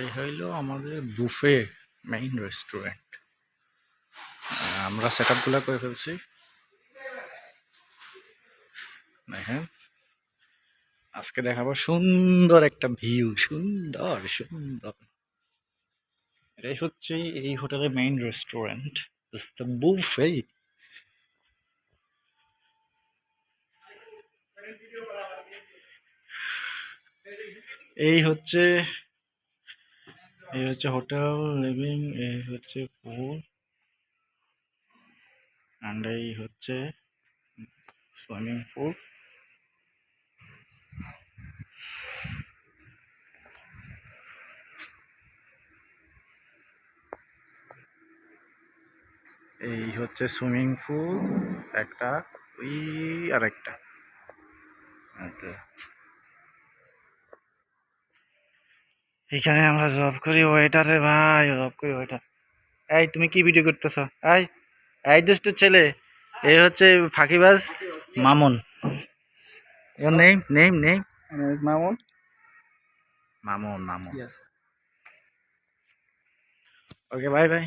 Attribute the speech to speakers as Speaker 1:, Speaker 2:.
Speaker 1: এই হইল আমাদের বুফে মেইন রেস্টুরেন্ট আমরা সেট আপগুলো করে ফেলছি। দেখেন। আজকে দেখাবো সুন্দর একটা ভিউ সুন্দর সুন্দর। এটাই হচ্ছে এই হোটেলের মেইন রেস্টুরেন্ট বুফে এই হচ্ছে এই হচ্ছে হোটেল, লিভিং, এই হচ্ছে পুল অ্যান্ড এই হচ্ছে সুইমিং পুল। এই হচ্ছে সুইমিং পুল, একটা, ওই আর একটা এখানে আমরা জব করি ওয়েটারে ভাই জব করি ওয়েটার এই তুমি কি ভিডিও করতেছ? এই এই দুষ্ট ছেলে এ হচ্ছে ফাঁকিবাজ মামুন। ওর name name name
Speaker 2: Mamun
Speaker 1: Mamun Mamun.
Speaker 2: Yes
Speaker 1: okay bye bye